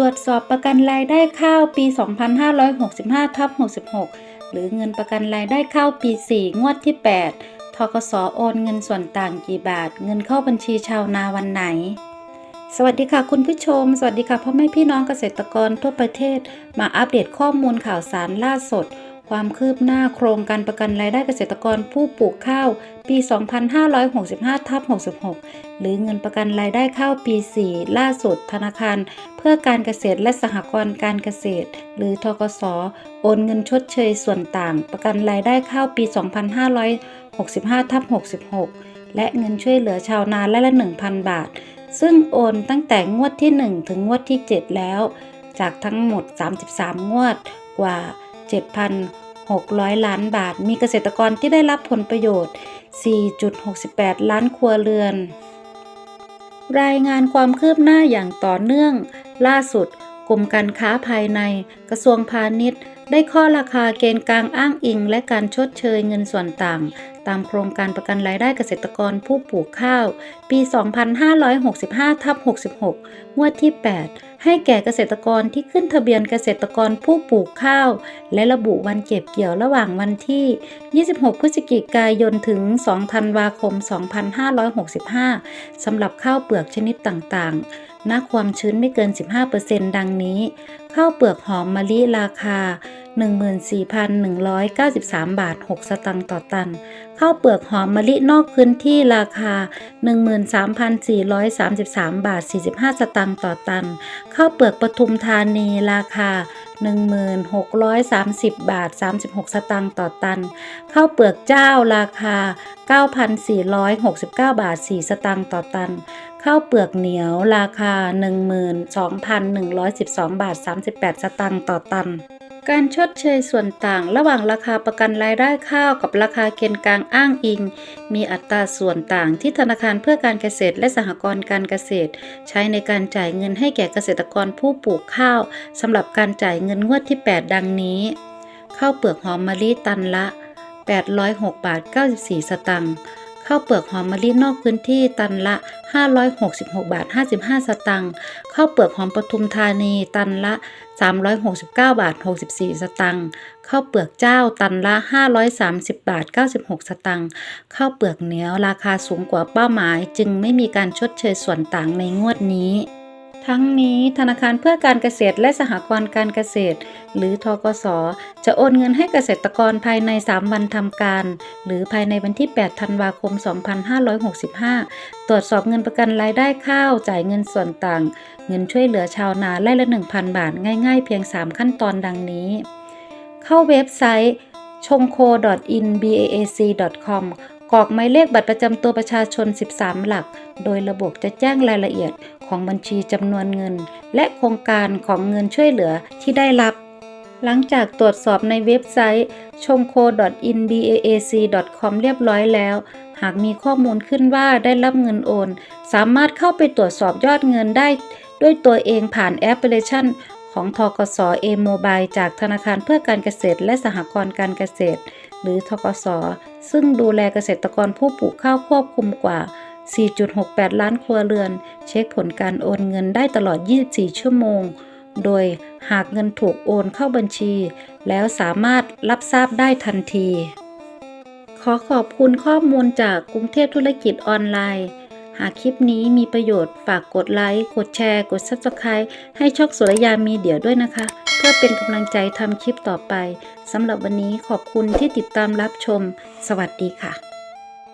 รวจสอบประกันรายได้ข้าวปี 2565ทับ66 หรือเงินประกันรายได้ข้าวปี 4 งวดที่ 8 ทกสโอนเงินส่วนต่างกี่บาท เงินเข้าบัญชีชาวนาวันไหน สวัสดีค่ะคุณผู้ชม สวัสดีค่ะพ่อแม่พี่น้องเกษตรกรทั่วประเทศ มาอัปเดตข้อมูลข่าวสารล่าสุด ความคืบหน้าโครงการประกันรายได้เกษตรกรผู้ปลูกข้าว ปี 2565ทับ66 หรือเงินประกันรายได้ข้าวปี 4 ล่าสุดธนาคาร เพื่อการเกษตรและสหกรณ์การเกษตร หรือทกสโอนเงินชดเชยส่วนต่าง ประกันรายได้ข้าวปี 2565ทับ66 และเงินช่วยเหลือชาวนาและละ 1,000 บาท ซึ่งโอนตั้งแต่งวดที่ 1 ถึงงวดที่ 7 แล้ว จากทั้งหมด 33 งวดกว่า7,000 600 ล้านบาท มีเกษตรกรที่ได้รับผลประโยชน์ 4.68 ล้านครัวเรือน รายงานความคืบหน้าอย่างต่อเนื่อง ล่าสุดกรมการค้าภายใน กระทรวงพาณิชย์ ได้ข้อราคาเกณฑ์กลางอ้างอิง และการชดเชยเงินส่วนต่าง ตามโครงการประกันรายได้เกษตรกรผู้ปลูกข้าว ปี 2565ทับ66งวดที่ 8 ให้แก่เกษตรกรที่ขึ้นทะเบียนเกษตรกรผู้ปลูกข้าว และระบุวันเก็บเกี่ยวระหว่างวันที่ 26 พฤศจิกายนถึง 2 ธันวาคม 2565 สำหรับข้าวเปลือกชนิดต่างๆณความชื้นไม่เกิน 15%ดังนี้ ข้าวเปลือกหอมมะลิราคา 14,193 บาท 6 สตังค์ต่อตัน ข้าวเปลือกหอมมะลินอกพื้นที่ราคา 13,433 บาท 45 สตังค์ต่อตันข้าวเปลือกปทุมธานีราคา 1630 บาท 36 สตางค์ต่อตัน ข้าวเปลือกเจ้าราคา 9,469 บาท 4 สตางค์ต่อตัน ข้าวเปลือกเหนียวราคา 12,112 บาท 38 สตางค์ต่อตัน การชดเชยส่วนต่างระหว่างราคาประกันรายได้ข้าวกับราคาเกณฑ์กลางอ้างอิง มีอัตราส่วนต่างที่ธนาคารเพื่อการเกษตรและสหกรณ์การเกษตร ใช้ในการจ่ายเงินให้แก่เกษตรกรผู้ปลูกข้าวสำหรับการจ่ายเงินงวดที่ 8 ดังนี้ข้าวเปลือกหอมมะลิตันละ 806 บาท 94 สตังค์ ข้าวเปลือกหอมมะลินอกพื้นที่ตันละ 566 บาท 55 สตังค์ข้าวเปลือกหอมปทุมธานีตันละ 369 บาท 64 สตังค์ข้าวเปลือกเจ้าตันละ 530 บาท 96 สตังค์ข้าวเปลือกเหนียวราคาสูงกว่าเป้าหมาย จึงไม่มีการชดเชยส่วนต่างในงวดนี้ ทั้งนี้ธนาคารเพื่อการเกษตรและสหกรณ์การเกษตร หรือทกส จะโอนเงินให้เกษตรกรภายใน 3 วันทำการ หรือภายในวันที่ 8 ธันวาคม 2565 ตรวจสอบเงินประกันรายได้ข้าว จ่ายเงินส่วนต่าง เงินช่วยเหลือชาวนาไร่ละ 1,000 บาท ง่ายๆ เพียง 3 ขั้นตอนดังนี้ เข้าเว็บไซต์ chongko.inbaac.com กรอกหมายเลขบัตรประจำตัวประชาชน 13 หลัก โดยระบบจะแจ้งรายละเอียดของบัญชีจำนวนเงิน และโครงการของเงินช่วยเหลือที่ได้รับ หลังจากตรวจสอบในเว็บไซต์ chongko.inbaac.com เรียบร้อยแล้ว หากมีข้อมูลขึ้นว่าได้รับเงินโอน สามารถเข้าไปตรวจสอบยอดเงินได้ ด้วยตัวเองผ่านแอปพลิเคชันของทกส A-Mobile จากธนาคารเพื่อการเกษตรและสหกรณ์การเกษตร หรือทกส ซึ่งดูแลเกษตรกรผู้ปลูกข้าวควบคุมกว่า 4.68 ล้านครัวเรือน เช็คผลการโอนเงินได้ตลอด 24 ชั่วโมง โดยหากเงินถูกโอนเข้าบัญชี แล้วสามารถรับทราบได้ทันที ขอขอบคุณข้อมูลจากกรุงเทพธุรกิจออนไลน์ หากคลิปนี้มีประโยชน์ฝากกดไลค์ กดแชร์ กด Subscribe ให้ช่องสุรยามีเดียด้วยนะคะ เพื่อเป็นกำลังใจทำคลิปต่อไปสำหรับวันนี้ขอบคุณที่ติดตามรับชม สวัสดีค่ะ